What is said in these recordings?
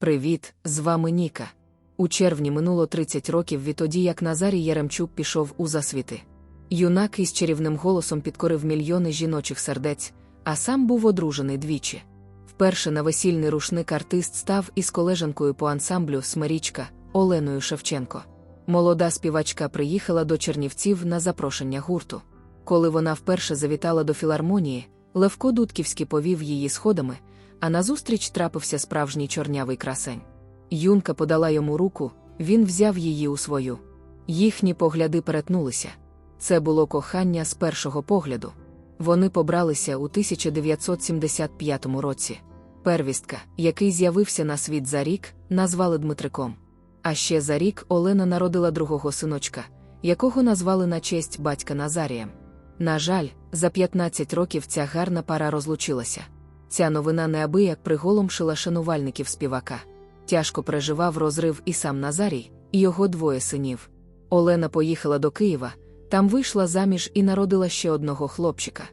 Привіт, з вами Ніка. У червні минуло 30 років відтоді, як Назарій Яремчук пішов у засвіти. Юнак із чарівним голосом підкорив мільйони жіночих сердець, а сам був одружений двічі. Вперше на весільний рушник артист став із колежанкою по ансамблю Смирічка Оленою Шевченко. Молода співачка приїхала до Чернівців на запрошення гурту. Коли вона вперше завітала до філармонії, Левко Дудківський повів її сходами, а назустріч трапився справжній чорнявий красень. Юнка подала йому руку, він взяв її у свою. Їхні погляди перетнулися. Це було кохання з першого погляду. Вони побралися у 1975 році. Первістка, який з'явився на світ за рік, назвали Дмитриком. А ще за рік Олена народила другого синочка, якого назвали на честь батька Назарієм. На жаль, за 15 років ця гарна пара розлучилася. Ця новина неабияк приголомшила шанувальників співака. Тяжко переживав розрив і сам Назарій, і його двоє синів. Олена поїхала до Києва, там вийшла заміж і народила ще одного хлопчика.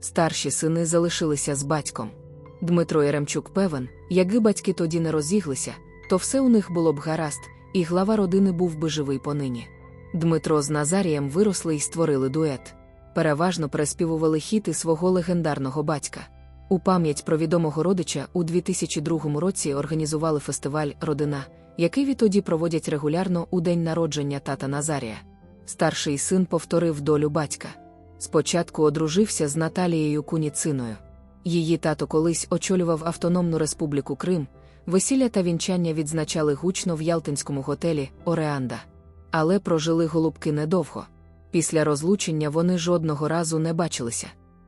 Старші сини залишилися з батьком. Дмитро Яремчук певен, якби батьки тоді не розіглися, то все у них було б гаразд, і глава родини був би живий понині. Дмитро з Назарієм виросли і створили дует. Переважно переспівували хіти свого легендарного батька. У пам'ять про відомого родича у 2002 році організували фестиваль Родина, який відтоді проводять регулярно у день народження тата Назарія. Старший син повторив долю батька. Спочатку одружився з Наталією Куніциною. Її тато колись очолював Автономну Республіку Крим, весілля та вінчання відзначали гучно в Ялтинському готелі Ореанда. Але прожили голубки недовго. Після розлучення вони жодного разу не бачилися.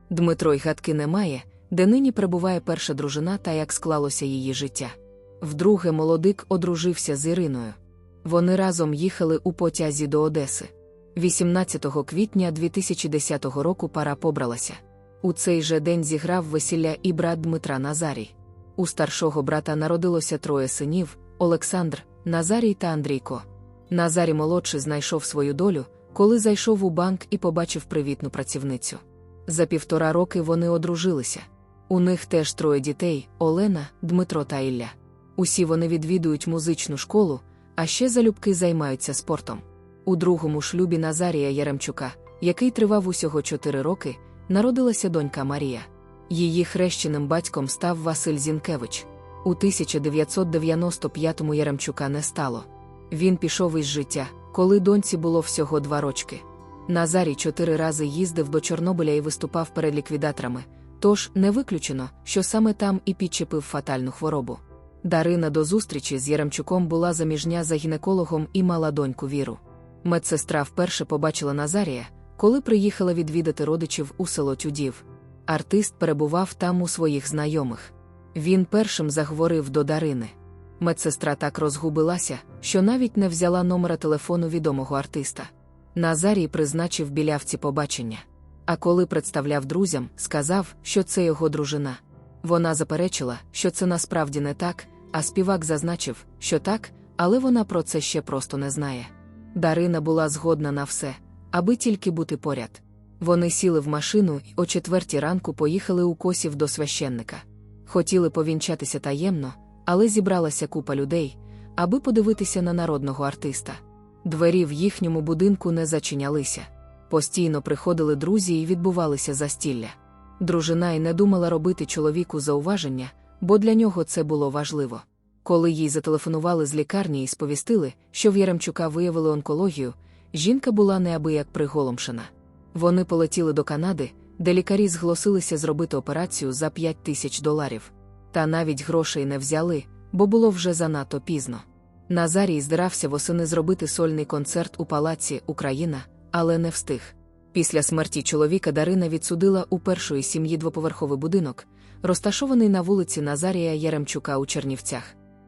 Дмитро й гадки не має, де нині перебуває перша дружина та як склалося її життя. Вдруге молодик одружився з Іриною. Вони разом їхали у потязі до Одеси. 18 квітня 2010 року пара побралася. У цей же день зіграв весілля і брат Дмитра Назарій. У старшого брата народилося троє синів Олександр, Назарій та Андрійко. Назарій молодший знайшов свою долю, коли зайшов у банк і побачив привітну працівницю. За півтора роки вони одружилися. У них теж троє дітей Олена, Дмитро та Ілля. Усі вони відвідують музичну школу, а ще залюбки займаються спортом. У другому шлюбі Назарія Яремчука, який тривав усього чотири роки, народилася донька Марія. Її хрещеним батьком став Василь Зінкевич. У 1995-му Яремчука не стало. Він пішов із життя, коли доньці було всього два рочки. Назарій чотири рази їздив до Чорнобиля і виступав перед ліквідаторами, тож не виключено, що саме там і підчепив фатальну хворобу. Дарина до зустрічі з Яремчуком була заміжня за гінекологом і мала доньку Віру. Медсестра вперше побачила Назарія, коли приїхала відвідати родичів у село Тюдів. Артист перебував там у своїх знайомих. Він першим заговорив до Дарини. Медсестра так розгубилася, що навіть не взяла номера телефону відомого артиста. Назарій призначив білявці побачення. А коли представляв друзям, сказав, що це його дружина. Вона заперечила, що це насправді не так, а співак зазначив, що так, але вона про це ще просто не знає. Дарина була згодна на все, аби тільки бути поряд. Вони сіли в машину і о четвертій ранку поїхали у косів до священника. Хотіли повінчатися таємно, але зібралася купа людей, аби подивитися на народного артиста. Двері в їхньому будинку не зачинялися. Постійно приходили друзі і відбувалися застілля. Дружина й не думала робити чоловіку зауваження, бо для нього це було важливо. Коли їй зателефонували з лікарні і сповістили, що в Яремчука виявили онкологію, жінка була неабияк приголомшена. Вони полетіли до Канади, де лікарі зголосилися зробити операцію за 5 тисяч доларів. Та навіть грошей не взяли, бо було вже занадто пізно. Назарій здирався восени зробити сольний концерт у палаці Україна, але не встиг. Після смерті чоловіка Дарина відсудила у першої сім'ї двоповерховий будинок, розташований на вулиці Назарія Яремчука у Чернівцях.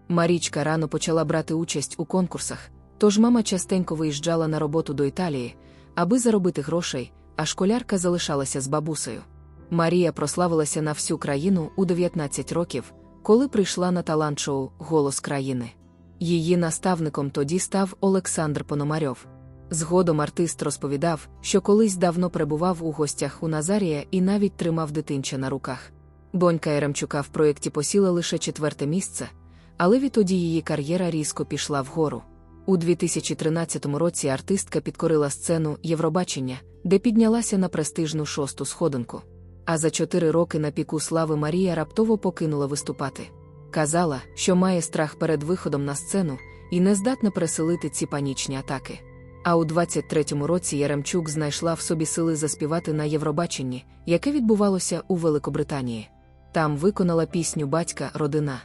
Марічка рано почала брати участь у конкурсах, тож мама частенько виїжджала на роботу до Італії, аби заробити грошей, а школярка залишалася з бабусею. Марія прославилася на всю країну у 19 років, коли прийшла на талант-шоу Голос країни. Її наставником тоді став Олександр Пономарьов. Згодом артист розповідав, що колись давно перебував у гостях у Назарія і навіть тримав дитинча на руках. Донька Еремчука в проєкті посіла лише четверте місце, але відтоді її кар'єра різко пішла вгору. У 2013 році артистка підкорила сцену Євробачення, де піднялася на престижну шосту сходинку. А за чотири роки на піку слави Марія раптово покинула виступати. Казала, що має страх перед виходом на сцену і не здатна переселити ці панічні атаки. А у 23-му році Яремчук знайшла в собі сили заспівати на Євробаченні, яке відбувалося у Великобританії. Там виконала пісню Батька Родина.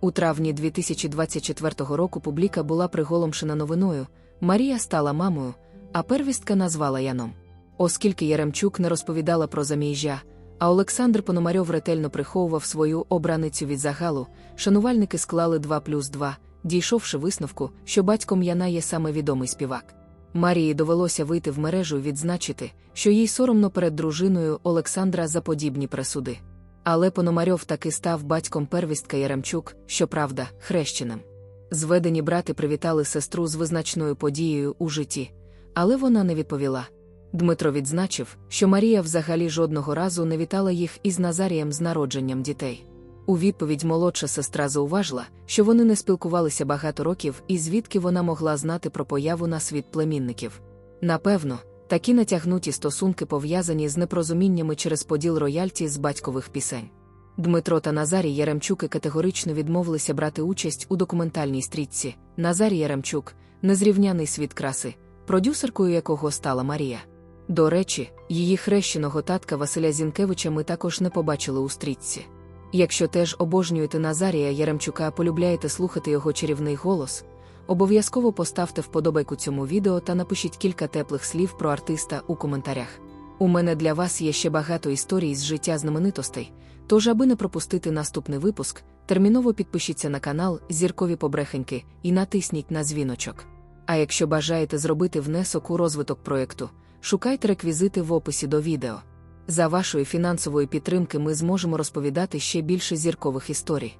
У травні 2024 року публіка була приголомшена новиною. Марія стала мамою, а первістка назвала Яном. Оскільки Яремчук не розповідала про заміжжя, а Олександр Пономарьов ретельно приховував свою обраницю від загалу, шанувальники склали 2 плюс 2, дійшовши висновку, що батьком Яна є саме відомий співак. Марії довелося вийти в мережу і відзначити, що їй соромно перед дружиною Олександра за подібні присуди. Але Пономарьов таки став батьком первістка Яремчук, щоправда, хрещеним. Зведені брати привітали сестру з визначною подією у житті, але вона не відповіла. Дмитро відзначив, що Марія взагалі жодного разу не вітала їх із Назарієм з народженням дітей. У відповідь молодша сестра зауважила, що вони не спілкувалися багато років і звідки вона могла знати про появу на світ племінників. Напевно, такі натягнуті стосунки пов'язані з непорозуміннями через поділ рояльті з батькових пісень. Дмитро та Назарій Яремчуки категорично відмовилися брати участь у документальній стрічці Назарій Яремчук, незрівняний світ краси, продюсеркою якого стала Марія. До речі, її хрещеного татка Василя Зінкевича ми також не побачили у стрічці. Якщо теж обожнюєте Назарія Яремчука, полюбляєте слухати його чарівний голос, обов'язково поставте вподобайку цьому відео та напишіть кілька теплих слів про артиста у коментарях. У мене для вас є ще багато історій з життя знаменитостей, тож, аби не пропустити наступний випуск, терміново підпишіться на канал Зіркові Побрехеньки і натисніть на дзвіночок. А якщо бажаєте зробити внесок у розвиток проєкту, шукайте реквізити в описі до відео. За вашої фінансової підтримки ми зможемо розповідати ще більше зіркових історій.